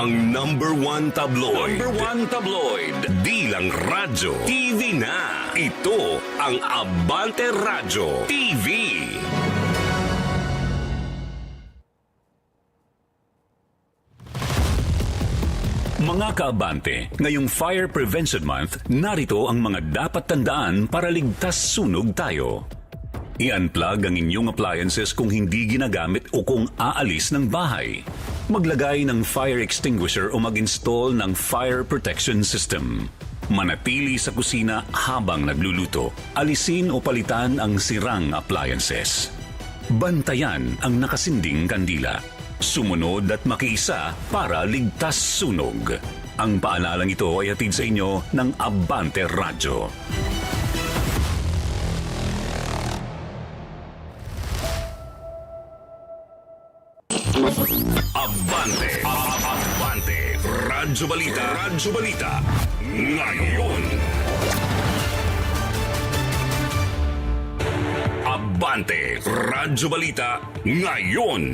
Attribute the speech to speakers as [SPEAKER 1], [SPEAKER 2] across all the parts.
[SPEAKER 1] Ang number one tabloid. Number one tabloid. Di lang radyo. TV na. Ito ang Abante Radyo TV. Mga kaabante, ngayong Fire Prevention Month, narito ang mga dapat tandaan para ligtas sunog tayo. I-unplug ang inyong appliances kung hindi ginagamit o kung aalis ng bahay. Maglagay ng fire extinguisher o mag-install ng fire protection system. Manatili sa kusina habang nagluluto. Alisin o palitan ang sirang appliances. Bantayan ang nakasinding kandila. Sumunod at makiisa para ligtas sunog. Ang paalalang ito ay hatid sa inyo ng Abante Radyo. Abante. Abante. Radyo Balita. Radyo Balita. Ngayon. Abante. Radyo Balita. Ngayon.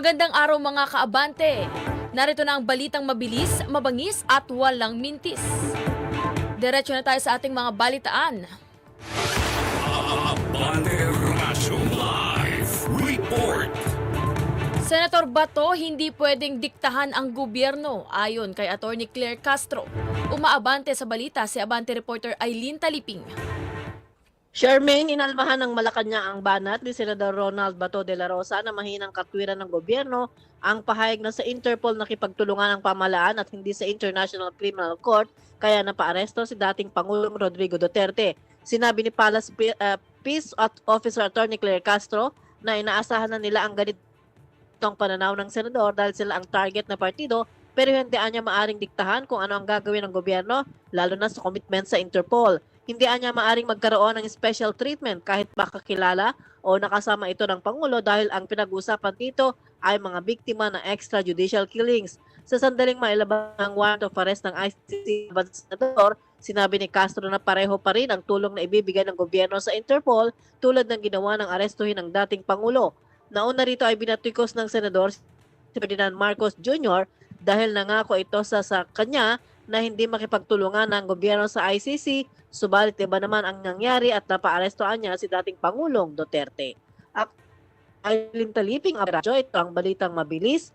[SPEAKER 2] Magandang araw mga kaabante. Narito na ang balitang mabilis, mabangis at walang mintis. Diretso na tayo sa ating mga balitaan.
[SPEAKER 1] Abante Radyo Live Report.
[SPEAKER 2] Senator Bato hindi pwedeng diktahan ang gobyerno ayon kay Attorney Claire Castro. Umaabante sa balita si Abante reporter Eileen Taliping.
[SPEAKER 3] Charmaine, inalmahan ng Malacanang ang banat ni Senador Ronald Bato de la Rosa na mahinang katwiran ng gobyerno ang pahayag na sa Interpol nakipagtulungan ang pamalaan at hindi sa International Criminal Court kaya napaaresto si dating Pangulong Rodrigo Duterte. Sinabi ni Palace uh, Peace Officer Attorney Claire Castro na inaasahan na nila ang ganitong pananaw ng senador dahil sila ang target na partido pero hindi niya maaring diktahan kung ano ang gagawin ng gobyerno lalo na sa commitment sa Interpol hindi anya maaring magkaroon ng special treatment kahit makakilala o nakasama ito ng Pangulo dahil ang pinag-usapan dito ay mga biktima ng extrajudicial killings. Sa sandaling mailabang ang warrant of arrest ng ICC Senador, sinabi ni Castro na pareho pa rin ang tulong na ibibigay ng gobyerno sa Interpol tulad ng ginawa ng arestuhin ng dating Pangulo. Nauna rito ay binatikos ng Senador si Ferdinand Marcos Jr. dahil nangako ito sa, sa kanya na hindi makipagtulungan ng gobyerno sa ICC, subalit iba naman ang nangyari at napaarestoan niya si dating Pangulong Duterte. At Aileen Taliping, ang radyo, ito ang balitang mabilis.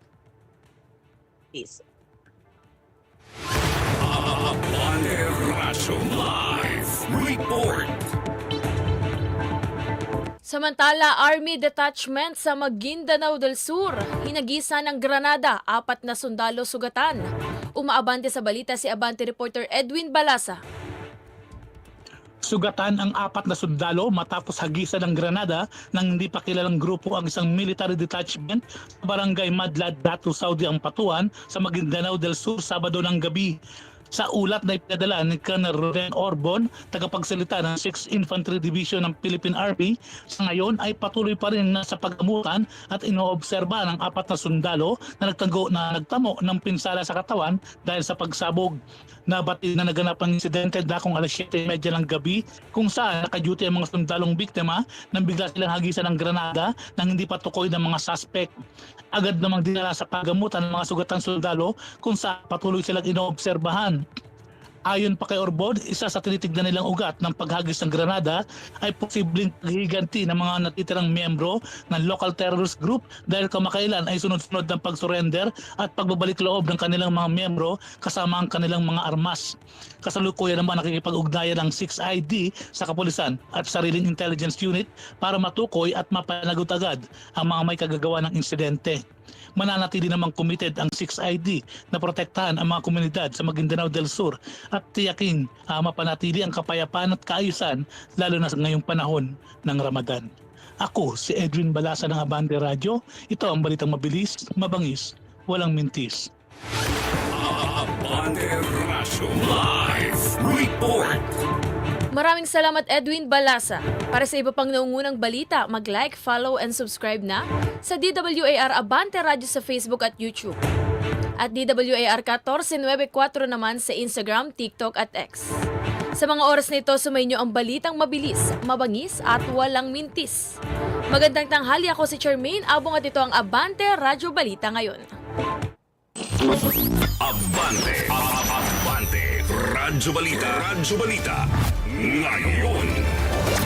[SPEAKER 1] Radyo Live Report.
[SPEAKER 2] Samantala, Army Detachment sa Maguindanao del Sur, hinagisa ng Granada, apat na sundalo sugatan. Umaabante sa balita si Abante reporter Edwin Balasa.
[SPEAKER 4] Sugatan ang apat na sundalo matapos hagisan ng Granada ng hindi pa kilalang grupo ang isang military detachment sa barangay Madlad, Datu, Saudi ang Patuan sa Maguindanao del Sur Sabado ng gabi. Sa ulat na ipinadala ni Colonel Roden Orbon, tagapagsalita ng 6th Infantry Division ng Philippine Army, sa ngayon ay patuloy pa rin nasa pagamutan at inoobserba ng apat na sundalo na nagtago na nagtamo ng pinsala sa katawan dahil sa pagsabog. Nabati na naganap ang insidente dakong alas 7.30 ng gabi kung saan nakaduty ang mga sundalong biktima nang bigla silang hagisan ng granada nang hindi pa tukoy ng mga suspect. Agad namang dinala sa pagamutan ng mga sugatan sundalo kung saan patuloy silang inoobserbahan. Ayon pa kay Orbon, isa sa tinitignan nilang ugat ng paghagis ng Granada ay posibleng paghiganti ng mga natitirang miyembro ng local terrorist group dahil kamakailan ay sunod-sunod ng pag-surrender at pagbabalik loob ng kanilang mga miyembro kasama ang kanilang mga armas. Kasalukuyan naman nakikipag-ugnayan ng 6ID sa kapulisan at sariling intelligence unit para matukoy at mapanagot agad ang mga may kagagawa ng insidente mananatili namang committed ang 6ID na protektahan ang mga komunidad sa Maguindanao del Sur at tiyaking uh, mapanatili ang kapayapaan at kaayusan lalo na sa ngayong panahon ng Ramadan. Ako si Edwin Balasa ng Abante Radio. Ito ang balitang mabilis, mabangis, walang mintis.
[SPEAKER 1] Abante Radyo Live Report.
[SPEAKER 2] Maraming salamat Edwin Balasa. Para sa iba pang naungunang balita, mag-like, follow, and subscribe na sa DWAR Abante Radio sa Facebook at YouTube. At DWAR 1494 naman sa Instagram, TikTok at X. Sa mga oras na ito, sumayin ang balitang mabilis, mabangis at walang mintis. Magandang tanghali ako si Charmaine Abong at ito ang Abante Radyo Balita ngayon.
[SPEAKER 1] Abante. Abante. Radyo Balita. Radyo Balita. Ngayon.